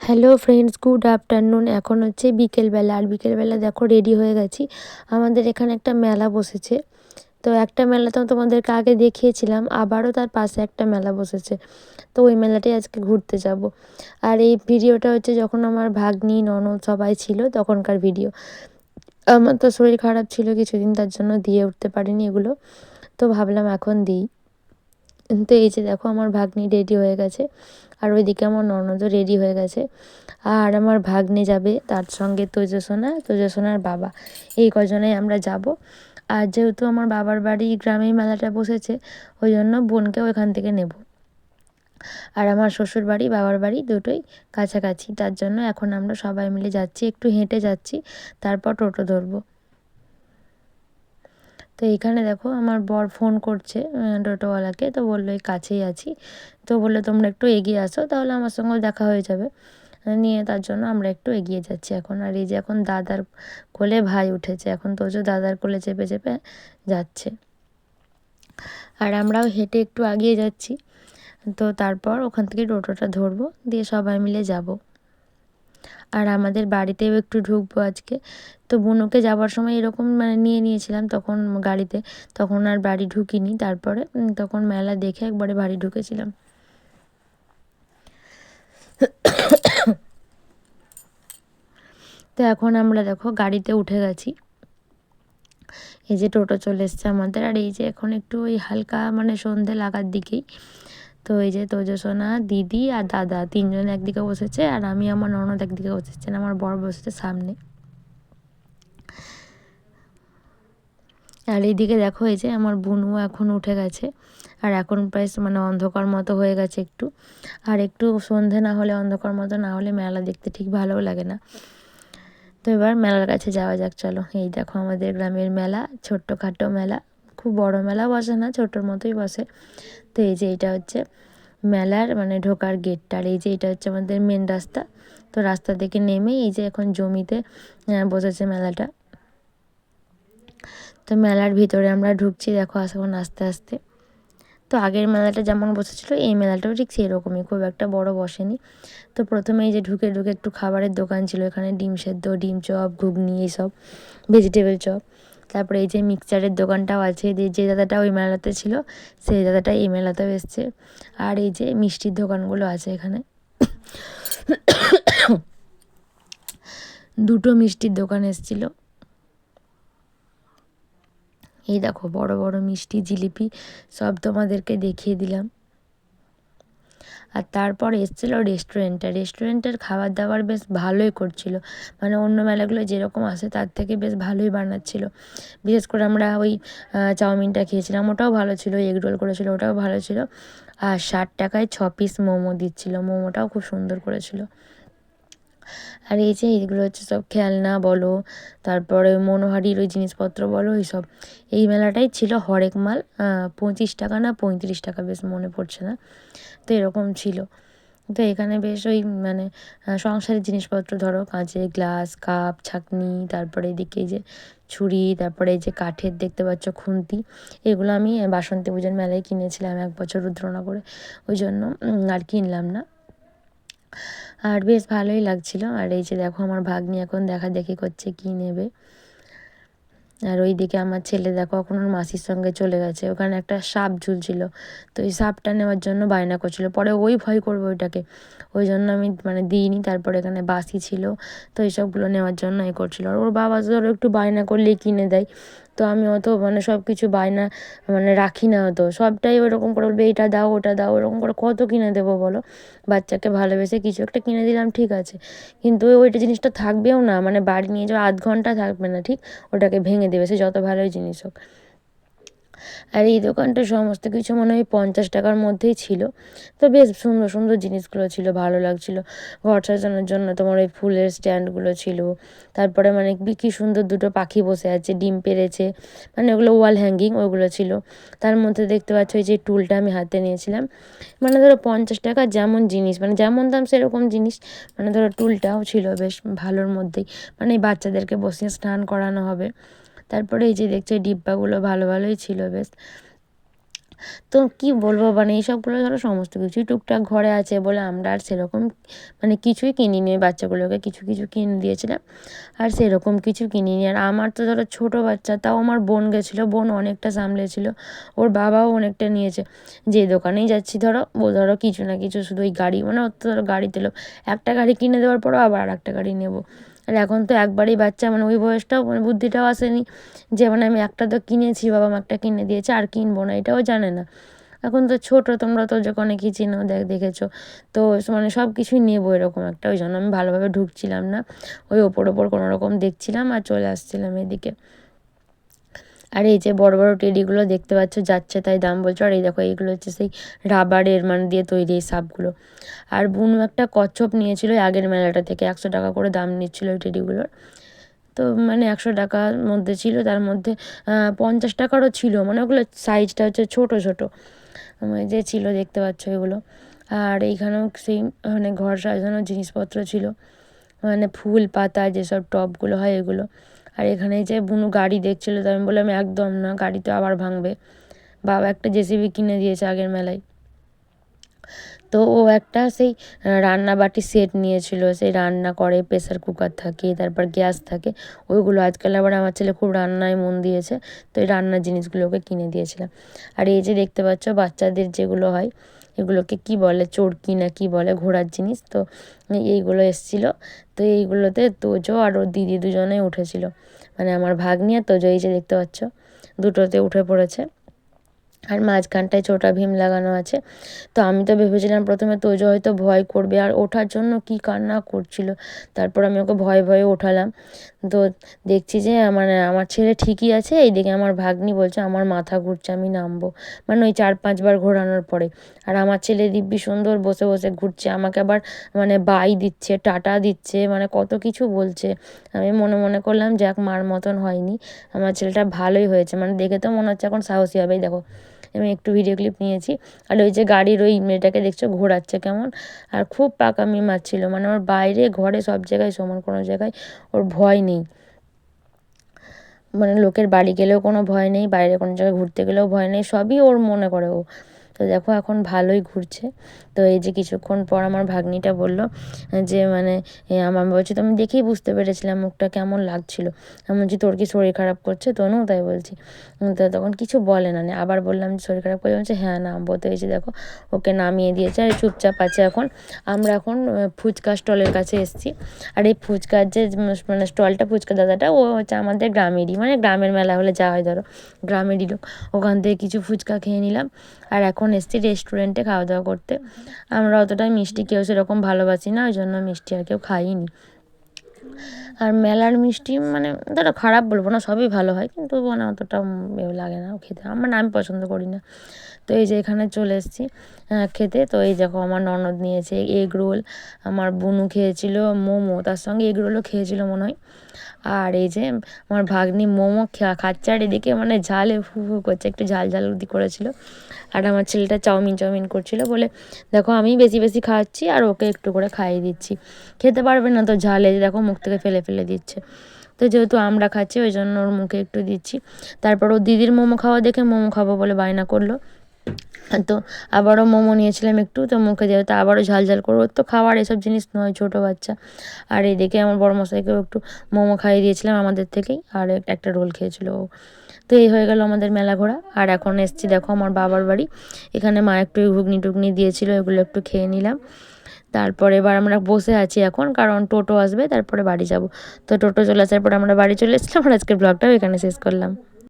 Hello friends good afternoon এখন হচ্ছে বিকেলবেলা, আর বিকেলবেলা দেখো রেডি হয়ে গেছি। আমাদের এখানে একটা মেলা বসেছে। তো একটা মেলা তো তোমাদেরকে আগে দেখিয়েছিলাম, আবারও তার পাশে একটা মেলা বসেছে। তো ওই মেলাটাই আজকে ঘুরতে যাব। আর এই ভিডিওটা হচ্ছে যখন আমার ভাগ্নি, ননদ সবাই ছিল তখনকার ভিডিও। আমার তো শরীর খারাপ ছিল কিছুদিন, তার জন্য দিয়ে উঠতে পারিনি এগুলো। তো ভাবলাম এখন দিই। তো এই যে দেখো আমার ভাগ্নি রেডি হয়ে গেছে। আর ওইদিকে আমার ননদও রেডি হয়ে গেছে। আর আমার ভাগ্নে যাবে তার সঙ্গে তোজসোনা, তোজসোনার বাবা। এই কজনে আমরা যাব। আর যেহেতু আমার বাবার বাড়ি গ্রামেই মেলাটা বসেছে, ওই জন্য বোনকে ওইখান থেকে নেব। আর আমার শ্বশুর বাড়ি, বাবার বাড়ি দুটোই কাছাকাছি। তার জন্য এখন আমরা সবাই মিলে যাচ্ছি, একটু হেঁটে যাচ্ছি, তারপর টোটো ধরবো। তো এইখানে দেখো আমার বর ফোন করছে টোটোওয়ালাকে, তো বলল, এই কাছেই আছি। তো বলল, তোমরা একটু এগিয়ে আসো, তাহলে আমার সঙ্গেও দেখা হয়ে যাবে। নিয়ে তার জন্য আমরা একটু এগিয়ে যাচ্ছি এখন। আর এই যে এখন দাদার কোলে ভাই উঠেছে, এখন তোজো দাদার কোলে চেপে চেপে যাচ্ছে। আর আমরাও হেঁটে একটু আগিয়ে যাচ্ছি। তো তারপর ওখান থেকে টোটোটা ধরবো, দিয়ে সবাই মিলে যাব। আর আমাদের বাড়িতেও একটু ঢুকবো আজকে। তো বুনুকে যাবার সময় এরকম মানে নিয়ে নিয়েছিলাম তখন গাড়িতে, তখন আর বাড়ি ঢুকিনি। তারপরে তখন মেলা দেখে একবারে বাড়ি ঢুকেছিলাম। তো এখন আমরা দেখো গাড়িতে উঠে গেছি। এই যে টোটো চলে এসছে আমাদের। আর এই যে এখন একটু ওই হালকা মানে সন্ধে লাগার দিকেই তো এই যে তোজসোনা দিদি আর দাদা তিনজন একদিকে বসেছে আর আমি আমার ননদ একদিকে বসেছেন আমার বর বসেছে সামনে। আর এইদিকে দেখো এই যে আমার বুনু এখন উঠে গেছে আর এখন প্রায় মানে অন্ধকার মতো হয়ে গেছে একটু। আর একটু সন্ধে না হলে, অন্ধকার মতো না হলে মেলা দেখতে ঠিক ভালোও লাগে না। তো এবার মেলার কাছে যাওয়া যাক, চলো। এই দেখো আমাদের গ্রামের মেলা, ছোট্টখাটো মেলা। খুব বড় মেলা বসে না, ছোটোর মতোই বসে। তো এই যে এটা হচ্ছে মেলার মানে ঢোকার গেটটা আর এই যে এটা হচ্ছে আমাদের মেন রাস্তা। তো রাস্তা থেকে নেমে এই যে এখন জমিতে বসেছে মেলাটা। তো মেলার ভিতরে আমরা ঢুকছি, দেখো এখন আস্তে আস্তে। তো আগের মেলাটা যেমন বসেছিল, এই মেলাটাও ঠিক সেরকমই, খুব একটা বড় বসেনি। তো প্রথমে এই যে ঢুকে ঢুকে একটু খাবারের দোকান ছিল, এখানে ডিম সেদ্ধ, ডিম চপ, ঘুগনি, এইসব ভেজিটেবল চপ। তারপরে এই যে মিক্সচারের দোকানটাও আছে, যে দাদাটা ওই মেলাতে ছিল সেই দাদাটা এই মেলাতেও এসছে। আর এই যে মিষ্টির দোকানগুলো আছে এখানে। দুটো মিষ্টির দোকান এসেছিল। এই দেখো, বড় বড় মিষ্টি জিলিপি সব তোমাদেরকে দেখিয়ে দিলাম। আর তারপর এসেছিল রেস্টুরেন্টটা রেস্টুরেন্টের খাবার দাবার বেশ ভালোই করছিল। মানে অন্য মেলাগুলো যেরকম আসে, তার থেকে বেশ ভালোই বানাচ্ছিল। বিশেষ করে আমরা ওই চাউমিনটা খেয়েছিলাম, ওটাও ভালো ছিল, এগ রোল করেছিল, ওটাও ভালো ছিল। আর ষাট টাকায় ছ পিস মোমো দিচ্ছিল, মোমোটাও খুব সুন্দর করেছিল। আর এই যে এইগুলো হচ্ছে সব খেলনা বলো, তারপরে মনোহারির ওই জিনিসপত্র বলো, এইসব। এই মেলাটাই ছিল হরেক মাল পঁচিশ টাকা না পঁয়ত্রিশ টাকা বেশ মনে পড়ছে না, তো এরকম ছিল। তো এখানে বেশ ওই মানে সংসারের জিনিসপত্র ধরো, কাঁচের গ্লাস, কাপ, ছাকনি, তারপরে এদিকে যে ছুরি, তারপরে এই যে কাঠের দেখতে পাচ্ছ খুন্তি, এগুলো আমি বাসন্তী পুজোর মেলায় কিনেছিলাম এক বছর রুদ্রনগরে। ওই জন্য আর কিনলাম না। আর বেশ ভালোই লাগছিল। আর এই যে দেখো আমার ভাগ্নি এখন দেখা দেখি করছে কী নেবে। আর ওই দিকে আমার ছেলে দেখো এখন ওর মাসির সঙ্গে চলে গেছে। ওখানে একটা সাপ ঝুলছিল। তো ওই সাপটা নেওয়ার জন্য বায়না করছিল। পরে ওই ভয় করবে ওইটাকে। ওই জন্য আমি মানে দিইনি। তারপরে এখানে বাসি ছিল। তো এইসবগুলো নেওয়ার জন্য এ করছিল। আর ওর বাবা ধরো একটু বায়না করলেই কিনে দেয়। তো আমি অত মানে সব কিছু বায়না মানে রাখি না অত। সবটাই ওরকম করে বলবে এটা দাও, ওটা দাও। ওরকম করে কত কিনে দেবো বলো? বাচ্চাকে ভালোবেসে কিছু একটা কিনে দিলাম, ঠিক আছে। কিন্তু ওইটা জিনিসটা থাকবেও না মানে বাড়ি নিয়ে যাওয়া আধ ঘণ্টা থাকবে না, ঠিক? ওটাকে ভেঙে দেবে, সে যত ভালোই জিনিস হোক। আর এই দোকানটা সমস্ত কিছু মনে হয় পঞ্চাশ টাকার মধ্যেই ছিল। তো বেশ সুন্দর সুন্দর জিনিসগুলো ছিল, ভালো লাগছিল। ঘর সাজানোর জন্য তোমার ওই ফুলের স্ট্যান্ডগুলো ছিল। তারপরে মানে কি সুন্দর দুটো পাখি বসে আছে, ডিম পেরেছে মানে ওগুলো ওয়াল হ্যাঙ্গিং ওগুলো ছিল। তার মধ্যে দেখতে পাচ্ছ ওই যে টুলটা আমি হাতে নিয়েছিলাম। মানে ধরো পঞ্চাশ টাকা যেমন জিনিস মানে যেমন দাম সেরকম জিনিস মানে ধরো টুলটাও ছিল বেশ ভালোর মধ্যেই। মানে বাচ্চাদেরকে বসিয়ে স্নান করানো হবে। তারপরে এই যে দেখছ ডিব্বাগুলো ভালো ভালোই ছিল, বেশ। তো কী বলব মানে এইসবগুলো ধরো সমস্ত কিছুই টুকটাক ঘরে আছে বলে আমরা আর সেরকম মানে কিছুই কিনিনি বাচ্চাগুলোকে কিছু কিছু কিনে দিয়েছিলাম, আর সেরকম কিছু কিনিনি। আর আমার তো ধরো ছোটো বাচ্চা, তাও আমার বোন গেছিল, বোন অনেকটা সামলেছিল, ওর বাবাও অনেকটা নিয়েছে। যে দোকানেই যাচ্ছি ধরো, ও ধরো কিছু না কিছু শুধু ওই গাড়ি মানে ওর তো ধরো গাড়িতে লোক, একটা গাড়ি কিনে দেওয়ার পরও আবার আর একটা গাড়ি নেব। আর এখন তো একবারই বাচ্চা মানে ওই বয়সটাও মানে বুদ্ধিটাও আসেনি যে মানে আমি একটা তো কিনেছি, বাবা মা একটা কিনে দিয়েছে, আর কিনবো না, এটাও জানে না। এখন তো ছোটো, তোমরা তো যখন অনেকই চিনো, দেখ, দেখেছ। তো মানে সব কিছুই নেব এরকম একটা, ওই জন্য আমি ভালোভাবে ঢুকছিলাম না। ওই ওপর ওপর কোনো রকম দেখছিলাম আর চলে আসছিলাম এদিকে। আর এই যে বড় বড় টেডিগুলো দেখতে পাচ্ছ, যাচ্ছে তাই দাম বলছো। আর এই দেখো, এইগুলো হচ্ছে সেই রাবারের মানে দিয়ে তৈরি এই সাপগুলো। আর বুনু একটা কচ্ছপ নিয়েছিল আগের মেলাটা থেকে, একশো টাকা করে দাম নিচ্ছিল ওই টেডিগুলোর। তো মানে একশো টাকার মধ্যে ছিল, তার মধ্যে পঞ্চাশ টাকারও ছিল। মানে ওগুলো সাইজটা হচ্ছে ছোটো ছোটো। যে ছিল, দেখতে পাচ্ছ এগুলো। আর এইখানেও সেই মানে ঘর সাজানোর জিনিসপত্র ছিল। মানে ফুল পাতা, যেসব টবগুলো হয় এগুলো। আর এখানে যে বুনু গাড়ি দেখছিলো, তো আমি বললাম, একদম না, গাড়ি তো আবার ভাঙবে। বাবা একটা জেসিবি কিনে দিয়েছে আগের মেলায়। তো ও একটা সেই রান্না বাটি সেট নিয়েছিল। সেই রান্না করে প্রেসার কুকার থাকে, তারপর গ্যাস থাকে, ওইগুলো আজকাল আবার আমার ছেলে খুব রান্নায় মন দিয়েছে, তো এই রান্নার জিনিসগুলোকে কিনে দিয়েছিলাম। আর এই যে দেখতে পাচ্ছ, বাচ্চাদের যেগুলো হয় এগুলোকে কি বলে, চরকি না কি বলে, ঘোড়ার জিনিস, তো এইগুলো এসছিল। তো এইগুলোতে তোজো আর ওর দিদি দুজনেই উঠেছিল। মানে আমার ভাগ্নি আর তোজো, এই যে দেখতে পাচ্ছ, দুটোতে উঠে পড়েছে। আর মাঝখানটায় ছোটা ভীম লাগানো আছে। তো আমি তো ভেবেছিলাম প্রথমে তোজো হয়তো ভয় করবে আর ওঠার জন্য কি কান্না করছিল। তারপর আমি ওকে ভয়ে ভয়ে ওঠালাম। তো দেখছি যে মানে আমার ছেলে ঠিকই আছে, এইদিকে আমার ভাগ্নি বলছে আমার মাথা ঘুরছে, আমি নামবো। মানে ওই চার পাঁচবার ঘোরানোর পরে। আর আমার ছেলে দিব্যি সুন্দর বসে বসে ঘুরছে, আমাকে আবার মানে বাই দিচ্ছে, টাটা দিচ্ছে মানে কত কিছু বলছে। আমি মনে মনে করলাম, যাক মার মতন হয়নি। আমার ছেলেটা ভালোই হয়েছে মানে দেখে তো মনে হচ্ছে এখন সাহসী হবেই দেখো আমি একটু ভিডিও ক্লিপ নিয়েছি। আর ওই যে গাড়ির ওই মেয়েটাকে দেখছ, ঘোরাচ্ছে কেমন? আর খুব পাকামি মারছিল। মানে আমার বাইরে, ঘরে সব জায়গায় সমান কোনো জায়গায় ওর ভয় নেই। মানে লোকের বাড়ি গেলেও কোনো ভয় নেই, বাইরে কোনো জায়গায় ঘুরতে গেলেও ভয় নেই, সবই ওর মনে করে ও। তো দেখো এখন ভালোই ঘুরছে। তো এই যে কিছুক্ষণ পর আমার ভাগ্নিটা বলল, যে মানে আমার বলছি তো আমি দেখেই বুঝতে পেরেছিলাম মুখটা কেমন লাগছিল। আমি বলছি, তোর কি শরীর খারাপ করছে তনু? তাই বলছি। তো তখন কিছু বলে না আবার বললাম যে, শরীর খারাপ করছে? বলছে হ্যাঁ নামবো তো এই যে দেখো, ওকে নামিয়ে দিয়েছে, আর চুপচাপ আছে এখন। আমরা এখন ফুচকা স্টলের কাছে এসেছি। আর এই ফুচকার যে মানে স্টলটা, ফুচকা দাদাটা, ও হচ্ছে আমাদের গ্রামেরই মানে গ্রামের মেলা হলে যা হয় ধরো, গ্রামেরই লোক। ওখান থেকে কিছু ফুচকা খেয়ে নিলাম। আর এখন এসছি রেস্টুরেন্টে খাওয়া দাওয়া করতে। আমরা অতটা মিষ্টি কেউ সেরকম ভালোবাসি না ওই জন্য মিষ্টি আর কেউ খাইনি। আর মেলার মিষ্টি মানে ধরো খারাপ বলব না, সবই ভালো হয়, কিন্তু মানে অতটা লাগে না খেতে। আমার আমি পছন্দ করি না। তো এই যে এখানে চলে এসেছি খেতে। তো এই দেখো আমার ননদ নিয়েছে এগ রোল, আমার বুনু খেয়েছিল মোমো, তার সঙ্গে এগ রোলও খেয়েছিল মনে হয়। আর এই যে আমার ভাগ্নি মোমো খাচ্ছে আর এদিকে মানে ঝালে ফু ফু করছে, একটু ঝাল ঝাল করেছিল। আর আমার ছেলেটা চাউমিন চাউমিন করছিল বলে, দেখো আমি বেশি বেশি খাওয়াচ্ছি আর ওকে একটু করে খাইয়ে দিচ্ছি। খেতে পারবে না তো ঝালে দেখো মুখ থেকে ফেলে ফেলে দিচ্ছে। তো যেহেতু আমরা খাচ্ছি ওই জন্য ওর মুখে একটু দিচ্ছি। তারপর ও দিদির মোমো খাওয়া দেখে মোমো খাব বলে বায়না করল। তো আবারও মোমো নিয়েছিলাম একটু, তো মুখে যেহেতু আবারও ঝাল ঝাল করব, তো খাওয়ার এসব জিনিস নয় ছোটো বাচ্চা। আর এদিকে আমার বড় মশাইকেও একটু মোমো খাইয়ে দিয়েছিলাম আমাদের থেকেই, আর একটা রোল খেয়েছিল ও। তো এই হয়ে গেল আমাদের মেলা ঘোরা। আর এখন এসছি দেখো আমার বাবার বাড়ি। এখানে মা একটু ঘুগনি টুগনি দিয়েছিল, এগুলো একটু খেয়ে নিলাম। তারপরে এবার আমরা বসে আছি এখন, কারণ টোটো আসবে, তারপরে বাড়ি যাব। তো টোটো চলে আসার পর আমরা বাড়ি চলে এসেছিলাম, আর আজকের ব্লগটাও এখানে শেষ করলাম।